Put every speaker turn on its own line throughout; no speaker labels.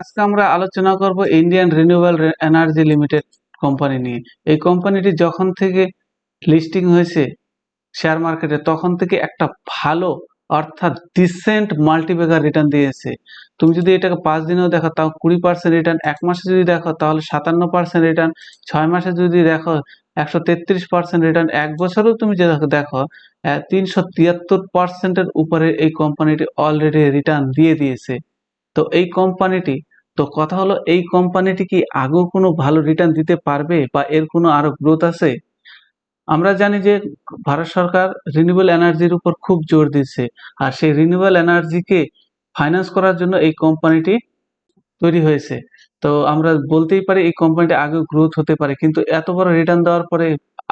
আজকে আমরা আলোচনা করব Indian renewable energy limited company নিয়ে। এই কোম্পানিটি যখন থেকে লিস্টিং হয়েছে শেয়ার মার্কেটে তখন থেকে একটা ভালো, অর্থাৎ ডিসেন্ট মাল্টিবেগার রিটার্ন দিয়েছে। তুমি যদি এটাকে পাঁচ দিনেও দেখো, তাও কুড়ি পার্সেন্ট রিটার্ন এক মাসে যদি দেখো, তাহলে সাতান্ন পার্সেন্ট রিটার্ন ছয় মাসে যদি দেখো, একশো তেত্রিশ পার্সেন্ট রিটার্ন এক বছরেও তুমি যে দেখো তিনশো তিয়াত্তর পার্সেন্টের উপরে এই কোম্পানিটি অলরেডি রিটার্ন দিয়ে দিয়েছে। তো এই কোম্পানিটি তো কথা হলো, এই কোম্পানিটি কি আগেও কোনো ভালো রিটার্ন দিতে পারবে বা এর কোনো আরও গ্রোথ আছে? আমরা জানি যে ভারত সরকার রিনিউয়েবল এনার্জির উপর খুব জোর দিচ্ছে আর সেই রিনিউয়েবল এনার্জিকে ফাইন্যান্স করার জন্য এই কোম্পানিটি তৈরি হয়েছে। তো আমরা বলতেই পারি এই কোম্পানিটা আগে গ্রোথ হতে পারে, কিন্তু এত বড় রিটার্ন দেওয়ার পরে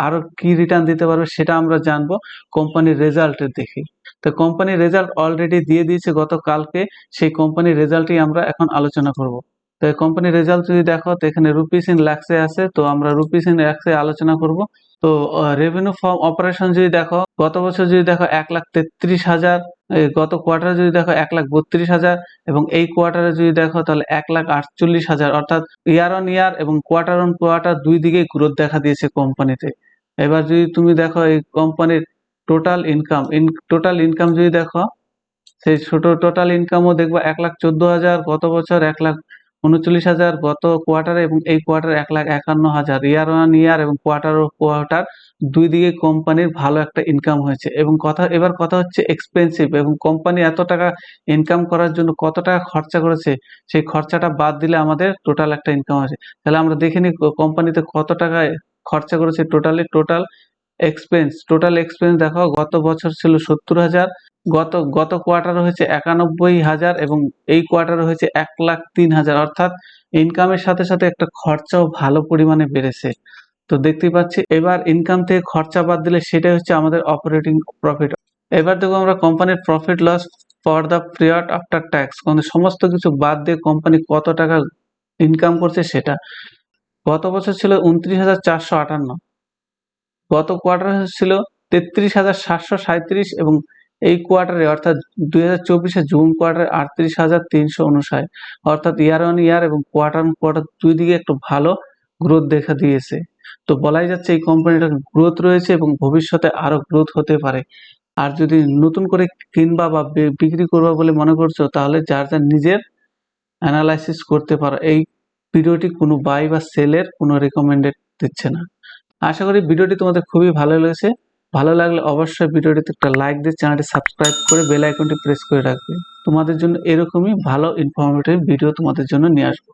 আরও কি রিটার্ন দিতে পারবে সেটা আমরা জানব কোম্পানির রেজাল্টের দেখে তো কোম্পানির রেজাল্ট অলরেডি দিয়ে দিয়েছে গতকালকে, সেই কোম্পানির রেজাল্টই আমরা এখন আলোচনা করব। তো কোম্পানির রেজাল্ট যদি দেখো, তো এখানে রুপিস ইন ল্যাক্সে আছে, তো আমরা রুপিস ইন ল্যাক্সে আলোচনা করব। তো রেভিনিউ ফর্ম অপারেশন যদি দেখো, গত বছর যদি দেখো এক লাখ তেত্রিশ হাজার গত কোয়ার্টারে যদি দেখো এক লাখ বত্রিশ হাজার এবং এই কোয়ার্টারে যদি দেখো তাহলে এক লাখ আটচল্লিশ হাজার। অর্থাৎ ইয়ার অন ইয়ার এবং কোয়ার্টার অন কোয়ার্টার দুই দিকেই গ্রোথ দেখা দিয়েছে কোম্পানিতে এবার যদি তুমি দেখো এই কোম্পানির total income in total income যদি দেখো, সেই ছোট টোটাল ইনকামও দেখব এক লাখ চোদ্দ হাজার, গত বছর এক লাখ উনচল্লিশ হাজার গত কোয়ার্টারে এবং এই কোয়ার্টারে এক লাখ একান্ন হাজার। ইয়ার অন ইয়ার এবং কোয়ার্টার কোয়ার্টার দুই দিকে কোম্পানির ভালো একটা ইনকাম হয়েছে। এবং কথা, এবার কথা হচ্ছে এক্সপেন্সিভ এবং কোম্পানি এত টাকা ইনকাম করার জন্য কত টাকা খরচা করেছে, সেই খরচাটা বাদ দিলে আমাদের টোটাল একটা ইনকাম আছে তাহলে আমরা দেখে নিই কোম্পানিতে কত টাকা খরচা করেছে totally total expense total expense দেখো, গত বছর ছিল সত্তর হাজার, গত গত কোয়ার্টার হয়েছে একানব্বই হাজার এবং এই কোয়ার্টার হয়েছে এক লাখ তিন হাজার। অর্থাৎ ইনকামের সাথে সাথে একটা খরচাও ভালো পরিমাণে বেড়েছে। তো দেখতেই পাচ্ছি, এবার ইনকাম থেকে খরচা বাদ দিলে সেটাই হচ্ছে আমাদের অপারেটিং প্রফিট এবার দেখব আমরা কোম্পানির profit loss for the period after tax সমস্ত কিছু বাদ দিয়ে কোম্পানি কত টাকা ইনকাম করছে সেটা। গত বছর ছিল উনত্রিশ হাজার চারশো আটান্ন। গত কোয়ার্টার ছিল তেত্রিশ হাজার সাতশো সাঁত্রিশ এবং এই কোয়ার্টারে অর্থাৎ দুই হাজার চব্বিশে জুন কোয়ার্টারে আটত্রিশ হাজার তিনশো উনষাট। অর্থাৎ ইয়ার অন ইয়ার এবং কোয়ার্টার অন কোয়ার্টার দুই দিকে একটু ভালো গ্রোথ দেখা দিয়েছে। তো বলাই যাচ্ছে এই কোম্পানিটার গ্রোথ রয়েছে এবং ভবিষ্যতে আরও গ্রোথ হতে পারে। আর যদি নতুন করে কিনবা বা বিক্রি করবা বলে মনে করছ, তাহলে যার যার নিজের অ্যানালাইসিস করতে পারো। এই ভিডিওটি কোনো বাই বা সেলের কোনো রেকমেন্ডেড দিচ্ছে না। আশা করি ভিডিওটি তোমাদের খুবই ভালো লেগেছে। ভালো লাগলে অবশ্যই ভিডিওটিতে একটা লাইক দিয়ে চ্যানেলটি সাবস্ক্রাইব করে বেল আইকনটি প্রেস করে রাখবে। তোমাদের জন্য এরকমই ভালো ইনফরমেটিভ ভিডিও তোমাদের জন্য নিয়ে আসব।